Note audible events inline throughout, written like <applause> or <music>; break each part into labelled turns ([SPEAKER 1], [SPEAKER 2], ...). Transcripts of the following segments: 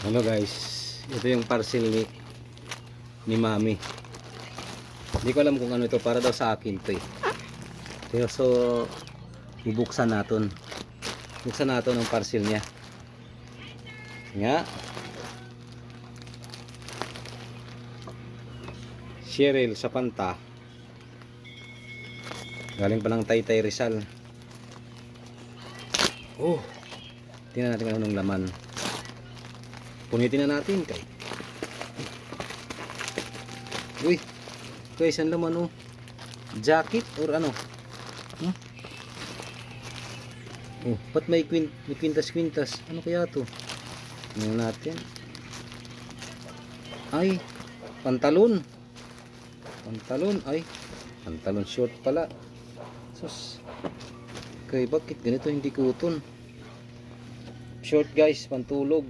[SPEAKER 1] Ano guys, ito yung parcel ni ni Mami. Hindi ko alam kung ano ito para daw sa akin to eh. Pero so bubuksan natin. Buksan natin ang parcel niya. Nga. Cheryl sa Panta. Galing pa ng Taytay Rizal. Oh. Tingnan natin kung anong laman. Punitin na natin kay. Uy. Guys, ang laman oh. Jacket or ano? Hmm? Oh, ba't may, quin may kwintas-kwintas? Ano kaya to? Tingnan natin. Ay, pantalon. Pantalon, ay. Pantalon short pala. Sus. Kay bakit ganito hindi kuton? Short guys, pantulog.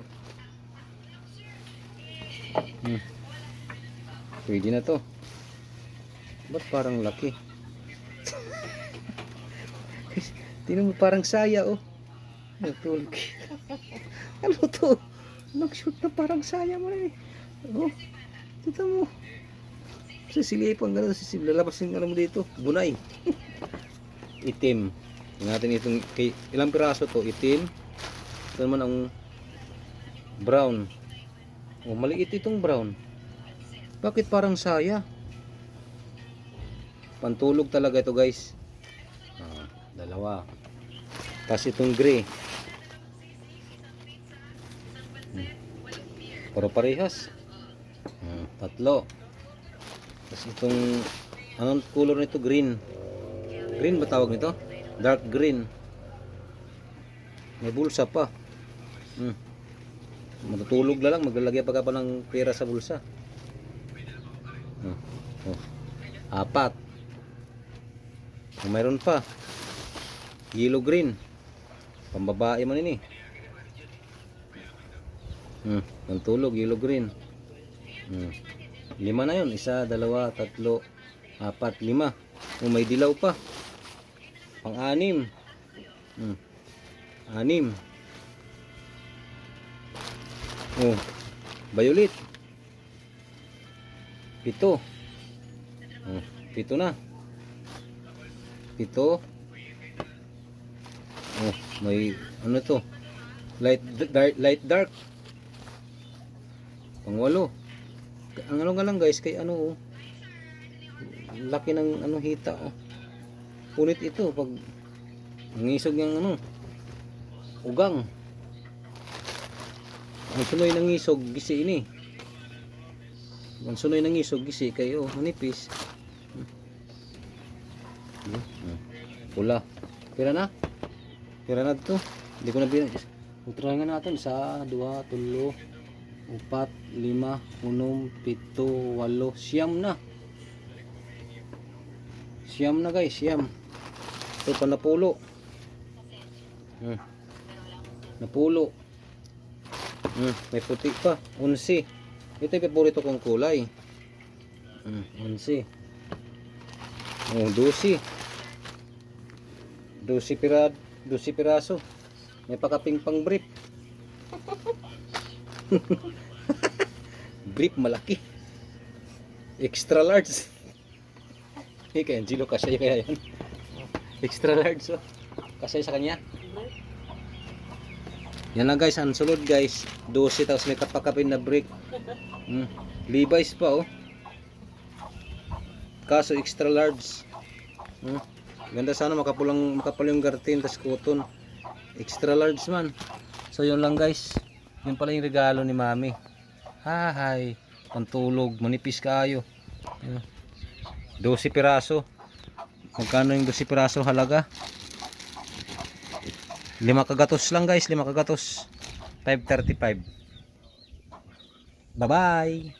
[SPEAKER 1] Hmm. Pwede na to. Ba't parang laki? <laughs> Tingnan mo parang saya oh. Ano tulog? <laughs> ano to? Nag-shoot na parang saya mo eh. Oh. Tignan mo. Sisilipan gano'n. Sisil, lalabas yung ano mo dito. Bunay. <laughs> Itim. Natin itong kay, ilang piraso to? Itim. Ito naman ang brown. Oh, maliit itong brown. Bakit parang saya? Pantulog talaga ito guys. Ah, dalawa. Tapos itong gray. Hmm. Puro parehas. Hmm, tatlo. Tapos itong anong color nito? Green. Green ba tawag nito? Dark green. May bulsa pa. Hmm. Matutulog na lang, maglalagay pa ka pa ng pera sa bulsa. Hmm. Oh. Apat. Oh, mayroon pa. Yellow green. Pambabae man ini. Hmm, pantulog, yellow green. Hmm. Lima na yun. Isa, dalawa, tatlo, apat, lima. Oh, may dilaw pa. Pang-anim. Hmm. Anim. Oh, violet. Pito. Oh, pito na. Pito. Oh, may ano to? Light dark, light dark. Pangwalo. Ang ano nga lang guys, kay ano oh. Laki ng ano hita oh. Punit ito pag nangisog ng ano ugang. Ang sunoy ng isog gisi ini. Ang sunoy ng isog gisi kayo manipis. Hmm. Hmm. Pula. Pira na? Pira na to. Hindi ko na bilang. Utrahan natin sa 2, 3, 4, 5, 6, 7, 8, siyam na. Siyam na guys, siyam. Ito pa napulo. Hmm. Napulo. Hmm, may puti pa. Unsi. Ito yung paborito kong kulay. Hmm, unsi. Oh, dusi. Dusi pirad, dusi piraso. May pakaping pang brief. <laughs> brief malaki. Extra large. <laughs> Eh, kaya Angelo kasya kaya yan. <laughs> Extra large oh. Kasya sa kanya. Yan na guys, ang sulod guys. 12 tapos may kapakapin na brick. Hmm. Levi's pa oh. Kaso extra large. Hmm. Ganda sana makapulang makapal yung gartin tas cotton. Extra large man. So yun lang guys. Yun pala yung regalo ni Mami. Hahay. Pantulog, manipis kayo. Yun. 12 piraso. Magkano yung 12 piraso halaga? Lima kagatos lang guys, lima kagatos. 535. Bye-bye.